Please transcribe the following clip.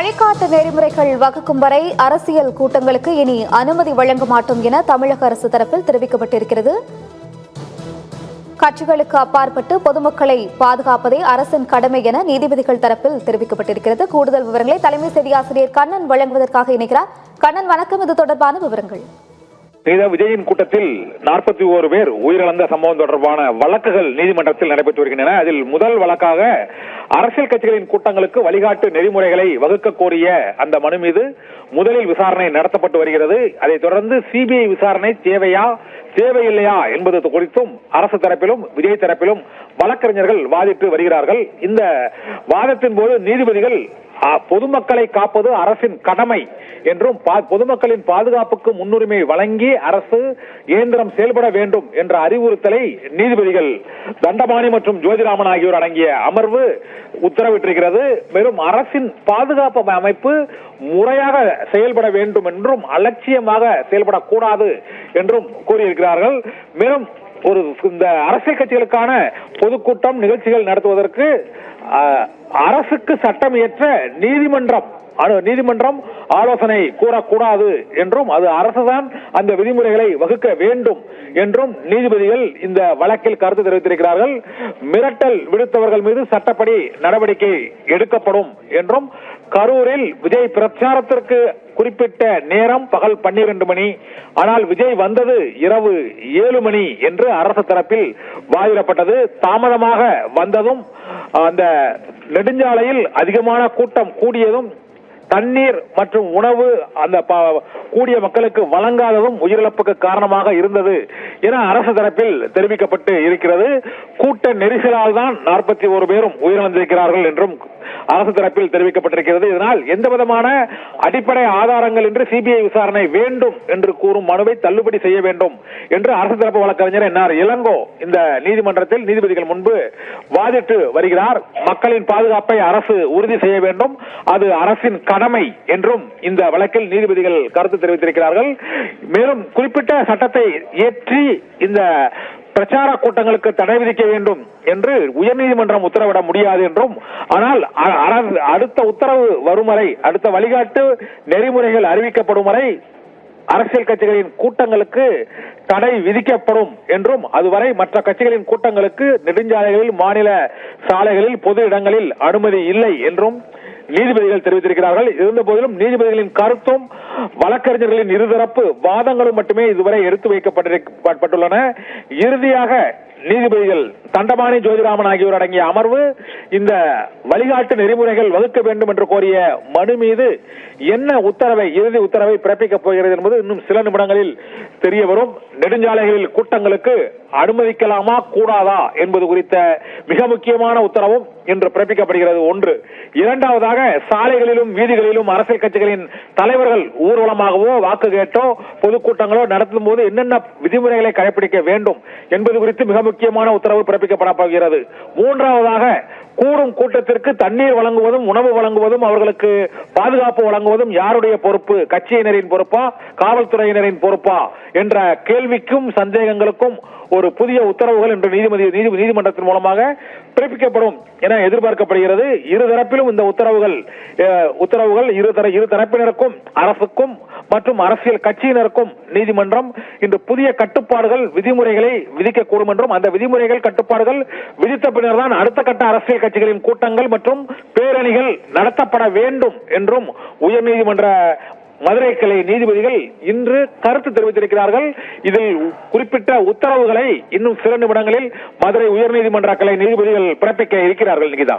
வழிகாட்டு நெறிமுறைகள் வகுக்கும் வரை அரசியல் கூட்டங்களுக்கு இனி அனுமதி வழங்க மாட்டோம் என தமிழக அரசு தரப்பில் தெரிவிக்கப்பட்டிருக்கிறது. கட்சிகளுக்கு அப்பாற்பட்டு பொதுமக்களை பாதுகாப்பதே அரசின் கடமை என நீதிபதிகள் தரப்பில் தெரிவிக்கப்பட்டிருக்கிறது. கூடுதல் விவரங்களை தலைமை செய்தியாசிரியர் கண்ணன் வழங்குவதற்காக இணைக்கிறார் கண்ணன் வணக்கம். இது தொடர்பான விவரங்கள். செய்த விஜயின் கூட்டத்தில் நாற்பத்தி ஓரு பேர் உயிரிழந்த சம்பவம் தொடர்பான வழக்குகள் நீதிமன்றத்தில் நடைபெற்று வருகின்றன. அதில் முதல் வழக்காக அரசியல் கட்சிகளின் கூட்டங்களுக்கு வழிகாட்டு நெறிமுறைகளை வகுக்க கோரிய அந்த மனு மீது முதலில் விசாரணை நடத்தப்பட்டு வருகிறது. அதைத் தொடர்ந்து சிபிஐ விசாரணை தேவையா தேவையில்லையா என்பது குறித்தும் அரசு தரப்பிலும் விஜய் தரப்பிலும் வழக்கறிஞர்கள் வாதிட்டு வருகிறார்கள். இந்த வாதத்தின் போது நீதிபதிகள் பொதுமக்களை காப்பது அரசின் கடமை. என்றும் பா- பொதுமக்களின் பாதுகாப்புக்கு முன்னுரிமை வழங்கி அரசு இயந்திரம் செயல்பட வேண்டும் என்ற அறிவுறுத்தலை நீதிபதிகள் தண்டபாணி மற்றும் ஜோதிராமன் ஆகியோர் அடங்கிய அமர்வு உத்தரவிட்டிருக்கிறது. மேலும் அரசின் பாதுகாப்பு அமைப்பு முறையாக செயல்பட வேண்டும் என்றும் அலட்சியமாக செயல்படக்கூடாது என்றும் கூறியிருக்கிறார்கள். மேலும் ஒரு இந்த அரசியல் கட்சிகளுக்கான பொதுக்கூட்டம் நிகழ்ச்சிகள் நடத்துவதற்கு அரசுக்கு சட்டம் இயற்ற நீதிமன்றம் அனு- நீதிமன்றம் ஆலோசனை கூறக்கூடாது என்றும் அது அரசுதான் அந்த விதிமுறைகளை வகுக்க வேண்டும் என்றும் நீதிபதிகள் இந்த வழக்கில் கருத்து தெரிவித்திருக்கிறார்கள். மிரட்டல் விடுத்தவர்கள் மீது சட்டப்படி நடவடிக்கை எடுக்கப்படும் என்றும் கரூரில் விஜய் பிரச்சாரத்திற்கு குறிப்பிட்ட நேரம் பகல் பன்னிரண்டு மணி ஆனால் விஜய் வந்தது இரவு ஏழு மணி என்று அரசு தரப்பில் வாதிடப்பட்டது. தாமதமாக வந்ததும் அந்த நெடுஞ்சாலையில் அதிகமான கூட்டம் கூடியதும் தண்ணீர் மற்றும் உணவு அந்த கூடிய மக்களுக்கு வழங்காததும் உயிரிழப்புக்கு காரணமாக இருந்தது என அரசு தரப்பில் தெரிவிக்கப்பட்டு இருக்கிறது. கூட்ட நெரிசலால் தான் நாற்பத்தி ஒரு பேரும் உயிரிழந்திருக்கிறார்கள் என்றும் அரசு தரப்பில் தெரிவிக்கப்பட்டிருக்கிறது. இதனால் எந்த விதமான அடிப்படை ஆதாரங்கள் என்று சிபிஐ விசாரணை வேண்டும் என்று கூறும் மனுவை தள்ளுபடி செய்ய வேண்டும் என்று அரசு தரப்பு வழக்கறிஞர் என்ஆர் இளங்கோ இந்த நீதிமன்றத்தில் நீதிபதிகள் முன்பு வாதிட்டு வருகிறார். மக்களின் பாதுகாப்பை அரசு உறுதி செய்ய வேண்டும். அது அரசின் கடமை என்றும் இந்த வழக்கில் நீதிபதிகள் கருத்து தெரிவித்திருக்கிறார்கள். மேலும் குறிப்பிட்ட சட்டத்தை இயற்றி இந்த பிரச்சார கூட்டங்களுக்கு தடை விதிக்க வேண்டும் என்று உயர்நீதிமன்றம் உத்தரவிட முடியாது என்றும் ஆனால் அடுத்த உத்தரவு வரும் வரை அடுத்த வழிகாட்டு நெறிமுறைகள் அறிவிக்கப்படும் வரை அரசியல் கட்சிகளின் கூட்டங்களுக்கு தடை விதிக்கப்படும் என்றும் அதுவரை மற்ற கட்சிகளின் கூட்டங்களுக்கு நெடுஞ்சாலைகளில் மாநில சாலைகளில் பொது இடங்களில் அனுமதி இல்லை என்றும் நீதிபதிகள் தெரிவித்திருக்கிறார்கள். இருந்த போதிலும் நீதிபதிகளின் கருத்தும் வழக்கறிஞர்களின் இருதரப்பு வாதங்களும் மட்டுமே இதுவரை எடுத்து வைக்கப்பட்டிருக்கப்பட்டுள்ளன. இறுதியாக நீதிபதிகள் தண்டபாணி ஜோதிராமன் ஆகியோர் அடங்கிய அமர்வு இந்த வழிகாட்டு நெறிமுறைகள் வகுக்க வேண்டும் என்று கோரிய மனு மீது என்ன உத்தரவை இறுதி உத்தரவை பிறப்பிக்கப் போகிறது என்பது இன்னும் சில நிமிடங்களில் தெரிய வரும். நெடுஞ்சாலைகளில் கூட்டங்களுக்கு அனுமதிக்கலாமா கூடாதா என்பது குறித்த மிக முக்கியமான உத்தரவும் இன்று பிறப்பிக்கப்படுகிறது. ஒன்று. இரண்டாவதாக சாலைகளிலும் வீதிகளிலும் அரசியல் கட்சிகளின் தலைவர்கள் ஊர்வலமாகவோ வாக்கு கேட்டோ பொதுக்கூட்டங்களோ நடத்தும் போது என்னென்ன விதிமுறைகளை கடைபிடிக்க வேண்டும் என்பது குறித்து மிக முக்கியமான உத்தரவு பிறப்பிக்கப்பட போகிறது. மூன்றாவதாக கூடும் கூட்டத்திற்கு தண்ணீர் வழங்குவதும் உணவு வழங்குவதும் அவர்களுக்கு பாதுகாப்பு வழங்குவதும் யாருடைய பொறுப்பு? கட்சியினரின் பொறுப்பா காவல்துறையினரின் பொறுப்பா? என்ற கேள்விக்கும் சந்தேகங்களுக்கும் ஒரு புதிய உத்தரவுகள் இன்று நீதிபதி நீதி- நீதிமன்றத்தின் மூலமாக பிறப்பிக்கப்படும் என எதிர்பார்க்கப்படுகிறது. இரு தரப்பிலும் இந்த உத்தரவுகள் உத்தரவுகள் இரு தர இரு தரப்பினருக்கும் அரசுக்கும் மற்றும் அரசியல் கட்சியினருக்கும் நீதிமன்றம் இன்று புதிய கட்டுப்பாடுகள் விதிமுறைகளை விதிக்கக்கூடும் என்றும் அந்த விதிமுறைகள் கட்டுப்பாடுகள் விதித்த பின்னர் தான் அடுத்த கட்ட அரசியல் அரசியல் கட்சிகளின் கூட்டங்கள் மற்றும் பேரணிகள் நடத்தப்பட வேண்டும் என்றும் உயர்நீதிமன்ற மதுரை கிளை நீதிபதிகள் இன்று கருத்து தெரிவித்திருக்கிறார்கள். இதில் குறிப்பிட்ட உத்தரவுகளை இன்னும் சில நிமிடங்களில் மதுரை உயர்நீதிமன்ற கிளை நீதிபதிகள் பிறப்பிக்க இருக்கிறார்கள் நிகிதா.